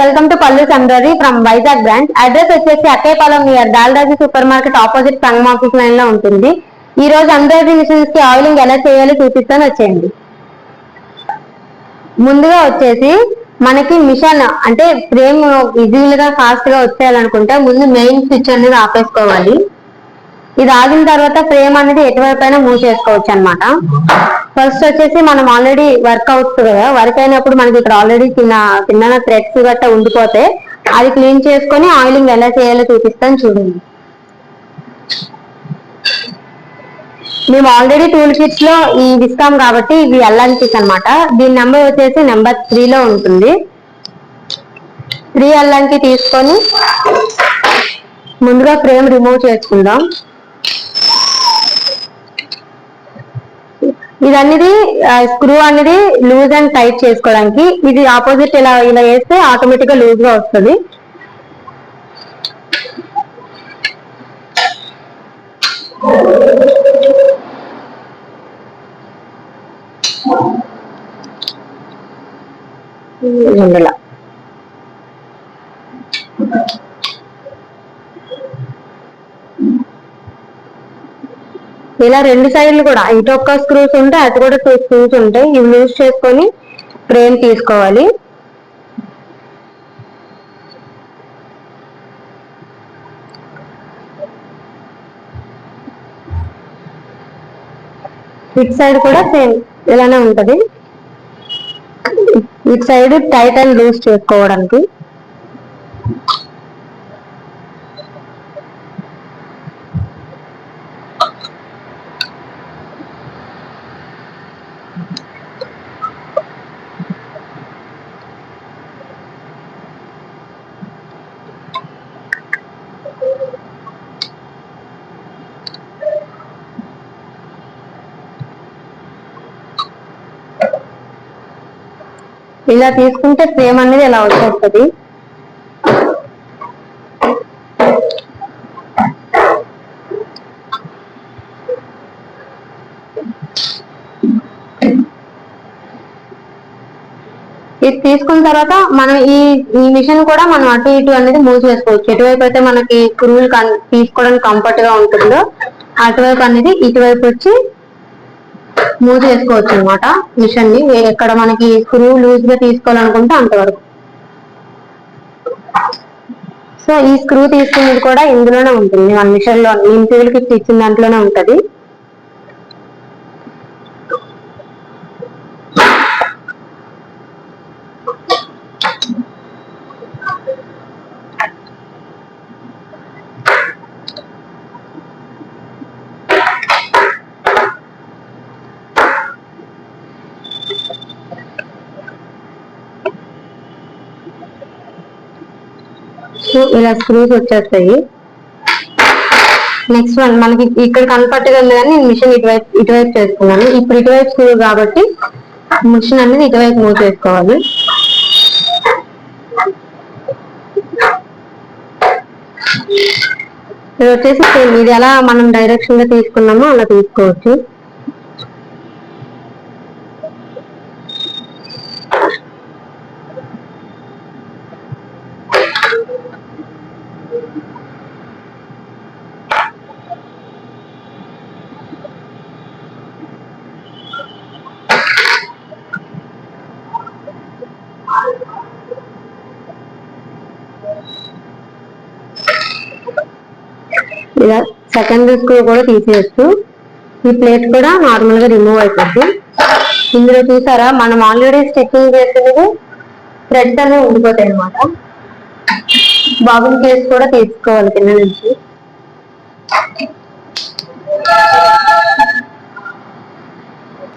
Welcome to Pallu embroidery from Vizag branch address వచ్చేసి Akkayyapalem near Dalraju super market opposite Sangam office లైన్లో ఉంటుంది. ఈ రోజు embroidery మిషన్స్కి oiling ఎలా చేయాలో చూపిస్తాను వచ్చేయండి. ముందుగా వచ్చేసి మనకి మిషన్ అంటే ఫ్రేమ్ ఈజీగా ఫాస్ట్గా వచ్చేయాలనుకుంటే ముందు మెయిన్ స్విచ్ అనేది ఆపేసుకోవాలి. ఇది ఆగిన తర్వాత ఫ్రేమ్ అనేది ఎటువైపు మూవ్ చేసుకోవచ్చు అనమాట ఫస్ట్ వచ్చేసి మనం ఆల్రెడీ వర్క్ అవుతుంది కదా వర్క్ అయినప్పుడు మనకి ఇక్కడ ఆల్రెడీ చిన్న చిన్న థ్రెడ్స్ గట్టా ఉండిపోతే అది క్లీన్ చేసుకొని ఆయిలింగ్ ఎలా చేయాలో చూపిస్తాను చూడండి. మేము ఆల్రెడీ టూల్ కిట్స్లో ఈ ఇస్తాం కాబట్టి ఇవి ఎల్ఎన్ అనమాట దీని నెంబర్ వచ్చేసి నెంబర్ త్రీ లో ఉంటుంది. త్రీ ఎల్ఎన్ తీసుకొని ముందుగా ఫ్రేమ్ రిమూవ్ చేసుకుందాం. ఇది అనేది స్క్రూ అనేది లూజ్ అండ్ టైట్ చేసుకోవడానికి. ఇది ఆపోజిట్ ఇలా ఇలా వేస్తే ఆటోమేటిక్గా లూజ్గా వస్తుంది. ఇలా ఇలా రెండు సైడ్లు కూడా ఇటు ఒక్క స్క్రూస్ ఉంటాయి అటు కూడా టూ స్క్రూస్ ఉంటాయి. ఇవి లూజ్ చేసుకొని ఫ్రేమ్ తీసుకోవాలి. ఇటు సైడ్ కూడా సేమ్ ఇలానే ఉంటది. ఇటు సైడ్ టైట్ అండ్ లూజ్ చేసుకోవడానికి. ఇలా తీసుకుంటే ఫ్రేమ్ అనేది ఇలా వచ్చేస్తుంది ఇది తీసుకున్న తర్వాత మనం ఈ ఈ మిషన్ కూడా మనం అటు ఇటు అనేది మూవ్ చేసుకోవచ్చు. ఎటువైపు అయితే మనకి క్రూల్ తీసుకోవడానికి కంఫర్ట్గా ఉంటుందో అటువైపు అనేది ఇటువైపు వచ్చి మూవ్ చేసుకోవచ్చు అనమాట మిషన్ని ఎక్కడ మనకి స్క్రూ లూజ్గా తీసుకోవాలనుకుంటే అంతవరకు. సో ఈ స్క్రూ తీసుకునేది కూడా ఇందులోనే ఉంటుంది. మన మిషన్లో నేను టూల్ కిట్ ఇచ్చిన దాంట్లోనే ఉంటది. సో ఇలా స్క్రూస్ వచ్చేస్తాయి. నెక్స్ట్ వన్ మనకి ఇక్కడ కంఫర్ట్గా ఉంది కానీ మిషన్ ఇటువైపు ఇటువైపు చేసుకున్నాను. ఇప్పుడు ఇటువైపు స్క్రూ కాబట్టి మిషన్ అనేది ఇటువైపు మూవ్ చేసుకోవాలి. ఇది వచ్చేసి సేమ్ ఇది ఎలా మనం డైరెక్షన్గా తీసుకున్నామో అలా తీసుకోవచ్చు. ఇలా సెకండ్ స్క్రూ కూడా తీసేయచ్చు. ఈ ప్లేట్ కూడా నార్మల్గా రిమూవ్ అయిపోద్ది. ఇందులో చూసారా మనం ఆల్రెడీ స్టిచ్చింగ్ చేసినవి థ్రెడ్స్ అనేవి ఉండిపోతాయి అనమాట బాబుని కేసు కూడా తీసుకోవాలి కింద నుంచి.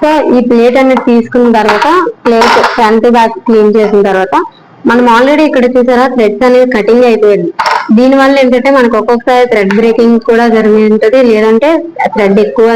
సో ఈ ప్లేట్ అనేది తీసుకున్న తర్వాత ప్లేట్ ఫ్రంట్ బ్యాక్ క్లీన్ చేసిన తర్వాత మనం ఆల్రెడీ ఇక్కడ చూసారా థ్రెడ్స్ అనేవి కటింగ్ అయిపోయింది దీని వల్ల ఏంటంటే మనకు ఒక్కొక్కసారి థ్రెడ్ బ్రేకింగ్ కూడా జరిగి ఉంటది. లేదంటే థ్రెడ్ ఎక్కువ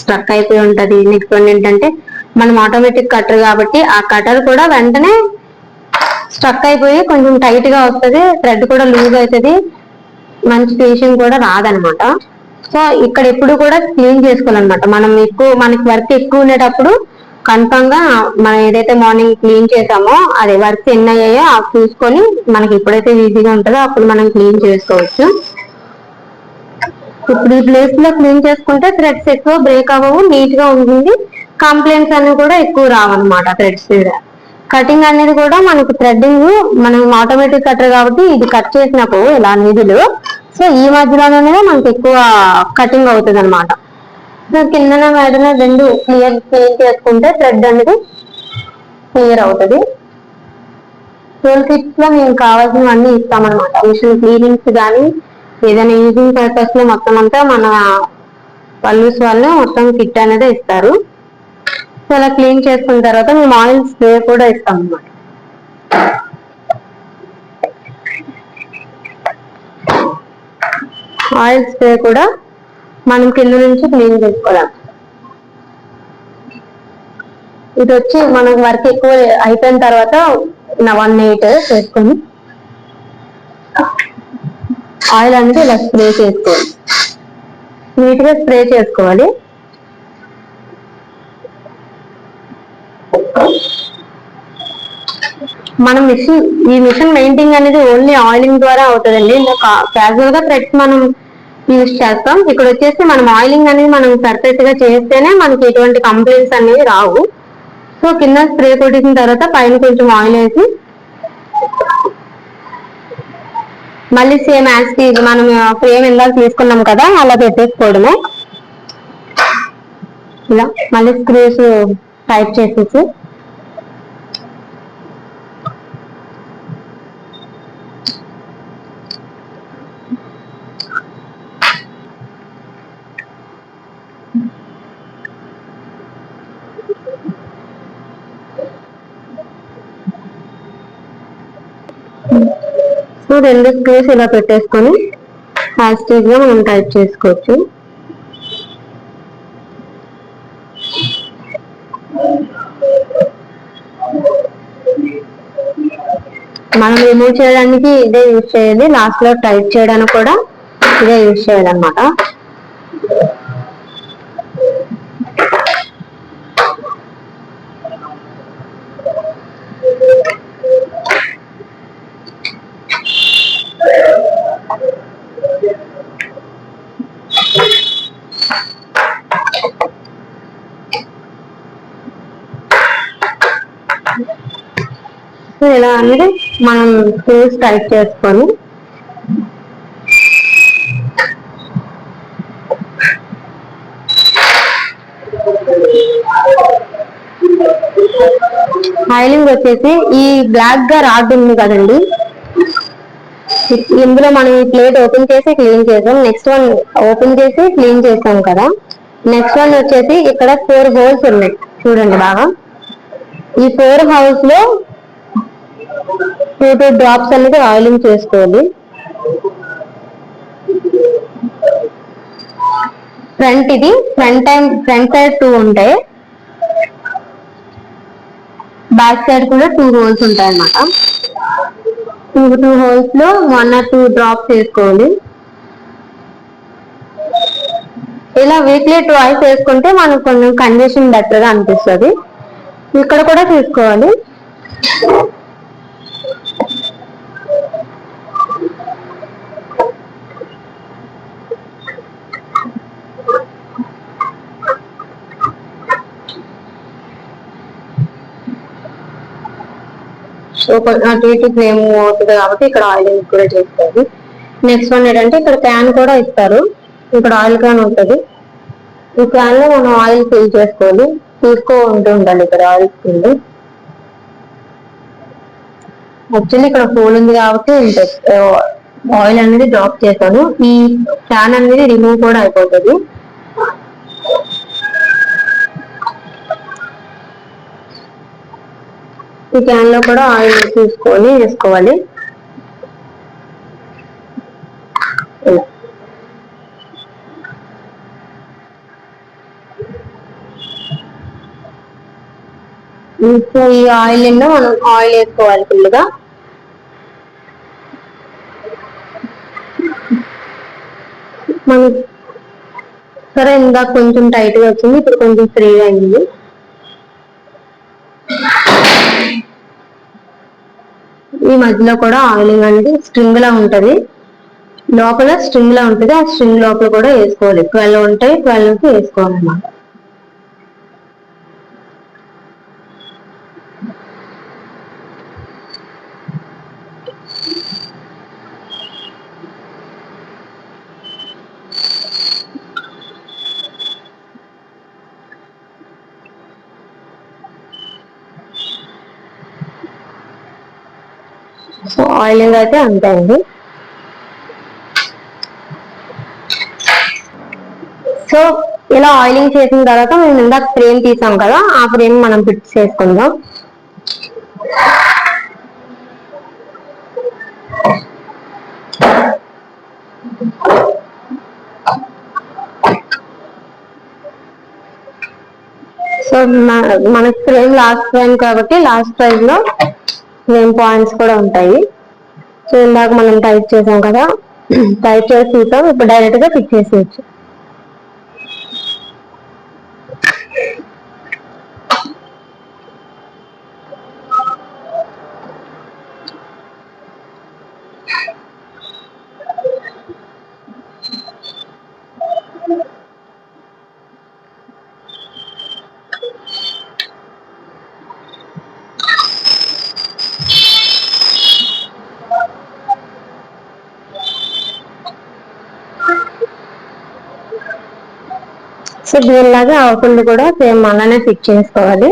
స్ట్రక్ అయిపోయి ఉంటది. నెక్స్ట్ వన్ ఏంటంటే మనం ఆటోమేటిక్ కట్టర్ కాబట్టి ఆ కటర్ కూడా వెంటనే స్ట్రక్ అయిపోయి కొంచెం టైట్గా వస్తుంది. థ్రెడ్ కూడా లూజ్ అవుతుంది మంచి ఫినిషింగ్ కూడా రాదనమాట. సో ఇక్కడ ఎప్పుడు కూడా క్లీన్ చేసుకోవాలన్నమాట. మనం ఎక్కువ మనకి వర్క్ ఎక్కువ ఉండేటప్పుడు కన్ఫర్మ్గా మనం ఏదైతే మార్నింగ్ క్లీన్ చేసామో అది వర్క్స్ ఎన్ని అయ్యాయో అవి చూసుకొని మనకి ఎప్పుడైతే ఈజీగా ఉంటుందో అప్పుడు మనం క్లీన్ చేసుకోవచ్చు. ఇప్పుడు ఈ ప్లేస్లో క్లీన్ చేసుకుంటే థ్రెడ్స్ ఎక్కువ బ్రేక్ అవ్వవు నీట్గా ఉంటుంది. కంప్లైంట్స్ అనేవి కూడా ఎక్కువ రావన్నమాట థ్రెడ్స్ మీద. కటింగ్ అనేది కూడా మనకు థ్రెడ్డింగ్ మనం ఆటోమేటిక్ కట్టర్ కాబట్టి ఇది కట్ చేసినప్పుడు ఇలా నిధులు. సో ఈ మధ్యలోనే మనకి ఎక్కువ కటింగ్ అవుతుంది అనమాట కిందన మేడన రెండు క్లియర్ క్లీన్ చేసుకుంటే థ్రెడ్ అనేది క్లియర్ అవుతుంది. ట్వెల్వ్ కిట్స్లో మేము కావాల్సినవన్నీ ఇస్తామన్నమాట. మిషన్ క్లీనింగ్స్ కానీ ఏదైనా యూజింగ్ పర్పస్లో మొత్తం అంతా మన పల్లూస్ వాళ్ళు మొత్తం కిట్ అనేది ఇస్తారు. సో అలా క్లీన్ చేసుకున్న తర్వాత మేము ఆయిల్ స్ప్రే కూడా ఇస్తాం అన్నమాట ఆయిల్ స్ప్రే కూడా మనం కింద నుంచి క్లీన్ చేసుకోవాలి ఇది వచ్చి మనకు వర్క్ ఎక్కువ అయిపోయిన తర్వాత వన్ ఎయిట్ చేసుకొని ఆయిల్ అనేది ఇలా స్ప్రే చేసుకోవాలి. నీట్గా స్ప్రే చేసుకోవాలి. మనం మిషన్ ఈ మిషన్ మెయింటింగ్ అనేది ఓన్లీ ఆయిలింగ్ ద్వారా అవుతుందండి. క్యాజువల్గా థ్రెడ్స్ మనం యూజ్ చేస్తాం. ఇక్కడ వచ్చేసి మనం ఆయిలింగ్ అనేది మనం పర్ఫెక్ట్గా చేస్తేనే మనకి ఎటువంటి కంప్లైంట్స్ అనేవి రావు. సో కింద స్ప్రే కొట్టిన తర్వాత పైన కొంచెం ఆయిల్ వేసి మళ్ళీ సేమ్ యాజ్ మనం ఫ్రేమ్ ఇందాక తీసుకున్నాం కదా అలా పెట్టేసుకోవడమే. ఇలా మళ్ళీ స్క్రూస్ టైప్ చేసేసి సో రెండు స్క్రూస్ ఇలా పెట్టేసుకొని హ్యాస్టీజ్గా మనం టైప్ చేసుకోవచ్చు. మనం రిమూవ్ చేయడానికి ఇదే యూజ్ చేయాలి లాస్ట్లో టైప్ చేయడానికి కూడా ఇదే యూజ్ చేయాలన్నమాట. సో ఎలా అనేది మనం స్క్రూస్ టైప్ చేసుకొని హైలింగ్ వచ్చేసి ఈ బ్లాక్గా రాడ్ ఉంది కదండి. ఇందులో మనం ఈ ప్లేట్ ఓపెన్ చేసి క్లీన్ చేసాం నెక్స్ట్ వన్ ఓపెన్ చేసి క్లీన్ చేసాం కదా. నెక్స్ట్ వన్ వచ్చేసి ఇక్కడ ఫోర్ హోల్స్ ఉన్నాయి. చూడండి బాగా. ఈ ఫోర్ హౌస్లో టూ టూ డ్రాప్స్ అనేది ఆయిలింగ్ చేసుకోవాలి. ఫ్రంట్ ఇది front time front side two ఉంటాయి. బ్యాక్ సైడ్ కూడా టూ హోల్స్ ఉంటాయి అన్నమాట. టూ టూ హోల్స్లో వన్ ఆర్ టూ డ్రాప్స్ వేసుకోవాలి ఇలా వీక్లీ ట్వైస్ వేసుకుంటే మనకు కొంచెం కండిషన్ బెటర్గా అనిపిస్తుంది. ఇక్కడ కూడా తీసుకోవాలి. సో అటు ఇటు ఫ్లేమ్ అవుతుంది కాబట్టి ఇక్కడ ఆయిలింగ్ కూడా చేస్తారు. నెక్స్ట్ వన్ ఏంటంటే ఇక్కడ క్యాన్ కూడా ఇస్తారు. ఇక్కడ ఆయిల్ క్యాన్ ఉంటుంది. ఈ క్యాన్లో మనం ఆయిల్ ఫిల్ చేసుకోవాలి. తీసుకో ఉంటూ ఉండాలి ఇక్కడ ఆయిల్ ఫిల్ యాక్చువల్లీ ఇక్కడ హోల్ ఉంది కాబట్టి ఆయిల్ అనేది డ్రాప్ చేశాను. ఈ క్యాన్ అనేది రిమూవ్ కూడా అయిపోతుంది. ఈ క్యాన్లో కూడా ఆయిల్ తీసుకొని వేసుకోవాలి ఇలా. ఇప్పుడు ఈ ఆయిల్లో మనం ఆయిల్ వేసుకోవాలి ఫుల్గా మనం సరే ఇందాక కొంచెం టైట్గా వచ్చింది ఇప్పుడు కొంచెం ఫ్రీగా అయింది ఈ మధ్యలో కూడా ఆయిలింగ్ అనేది స్ట్రింగ్ లా ఉంటది. లోపల స్ట్రింగ్ లా ఉంటుంది. ఆ స్ట్రింగ్ లోపల కూడా వేసుకోవాలి. ట్వెల్వ్ ఉంటాయి. ట్వెల్వ్కి వేసుకోవాలన్నమాట. సో ఆయిలింగ్ అయితే అంతే అండి. సో ఇలా ఆయిలింగ్ చేసిన తర్వాత మేము ఇందాక ఫ్రేమ్ తీసాం కదా ఆ ఫ్రేమ్ మనం ఫిక్స్ చేసుకుందాం. సో మనకి ఫ్రేమ్ లాస్ట్ ఫ్రేమ్ కాబట్టి లాస్ట్ ప్రైజ్లో ఫ్రేమ్ పాయింట్స్ కూడా ఉంటాయి. సో ఇందాక మనం టైప్ చేసాం కదా టైప్ చేసి చూసాం ఇప్పుడు డైరెక్ట్గా ఫిక్స్ చేసేయచ్చు. సో దీనిలాగా అవకుండా కూడా సేమ్ అలానే ఫిక్స్ చేసుకోవాలి.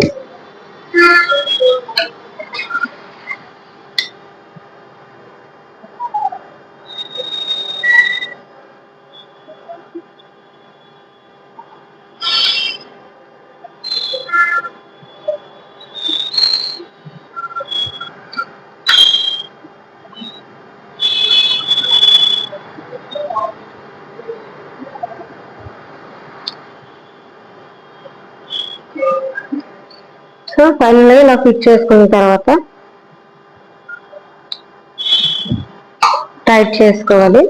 సో ఫైనల్గా ఇలా ఫిక్స్ చేసుకున్న తర్వాత టైట్ చేసుకోవాలి.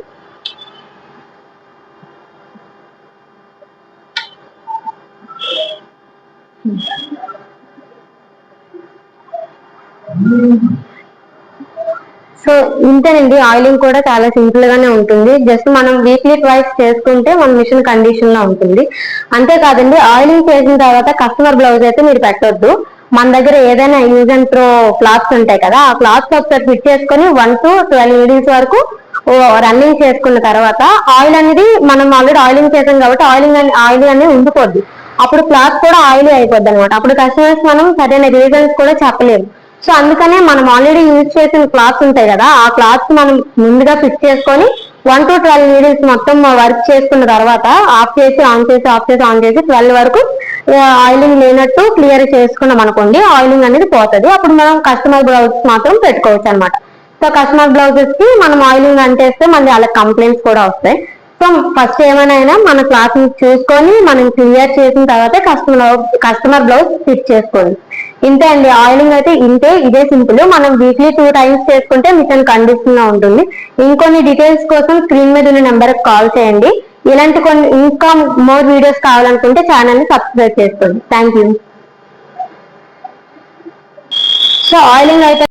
సో ఇంతేనండి ఆయిలింగ్ కూడా చాలా సింపుల్ గానే ఉంటుంది. జస్ట్ మనం వీక్లీ ట్వైస్ చేసుకుంటే మన మిషన్ కండిషన్లో ఉంటుంది. అంతేకాదండి ఆయిలింగ్ చేసిన తర్వాత కస్టమర్ బ్లౌజ్ అయితే మీరు పెట్టొద్దు. మన దగ్గర ఏదైనా యూజ్ అండ్ త్రో క్లాత్స్ ఉంటాయి కదా ఆ క్లాత్స్ ఒకసారి ఫిట్ చేసుకొని వన్ టు ట్వెల్వ్ మీడిల్స్ వరకు రన్నింగ్ చేసుకున్న తర్వాత ఆయిల్ అనేది మనం ఆల్రెడీ ఆయిలింగ్ చేసాం కాబట్టి ఆయిలింగ్ ఆయిల్ అనేది ఉండిపోద్ది. అప్పుడు క్లాత్ కూడా ఆయిల్ అయిపోద్ది అనమాట అప్పుడు కస్టమర్స్ మనం సరైన రీజన్స్ కూడా చెప్పలేము. సో అందుకనే మనం ఆల్రెడీ యూజ్ చేసిన క్లాత్స్ ఉంటాయి కదా ఆ క్లాత్స్ మనం ముందుగా ఫిట్ చేసుకొని వన్ టు ట్వెల్వ్ మీడిల్స్ మొత్తం వర్క్ చేసుకున్న తర్వాత ఆఫ్ చేసి ఆన్ చేసి ఆఫ్ చేసి ఆన్ చేసి ట్వెల్వ్ వరకు ఆయిలింగ్ లేనట్టు క్లియర్ చేసుకున్నాం అనుకోండి ఆయిలింగ్ అనేది పోతుంది. అప్పుడు మనం కస్టమర్ బ్లౌజ్ మాత్రం పెట్టుకోవచ్చు అనమాట సో కస్టమర్ బ్లౌజెస్కి మనం ఆయిలింగ్ అంటేస్తే మళ్ళీ అలా కంప్లైంట్స్ కూడా వస్తాయి. సో ఫస్ట్ ఏమైనా మన క్లాత్ చూసుకొని మనం క్లియర్ చేసిన తర్వాత కస్టమర్ కస్టమర్ బ్లౌజ్ ఫిట్ చేసుకోండి. ఇంతే అండి. ఆయిలింగ్ అయితే ఇంతే ఇదే సింపుల్. మనం వీక్లీ టూ టైమ్స్ చేసుకుంటే మిషన్ కండిషన్లో ఉంటుంది. ఇంకొన్ని డీటెయిల్స్ కోసం స్క్రీన్ మీద ఉన్న నెంబర్ కాల్ చేయండి. ఇలాంటి కొన్ని ఇంకా మోర్ వీడియోస్ కావాలనుకుంటే ఛానల్ని సబ్స్క్రైబ్ చేసుకోండి. థ్యాంక్ యూ సో ఆయిలింగ్ అయితే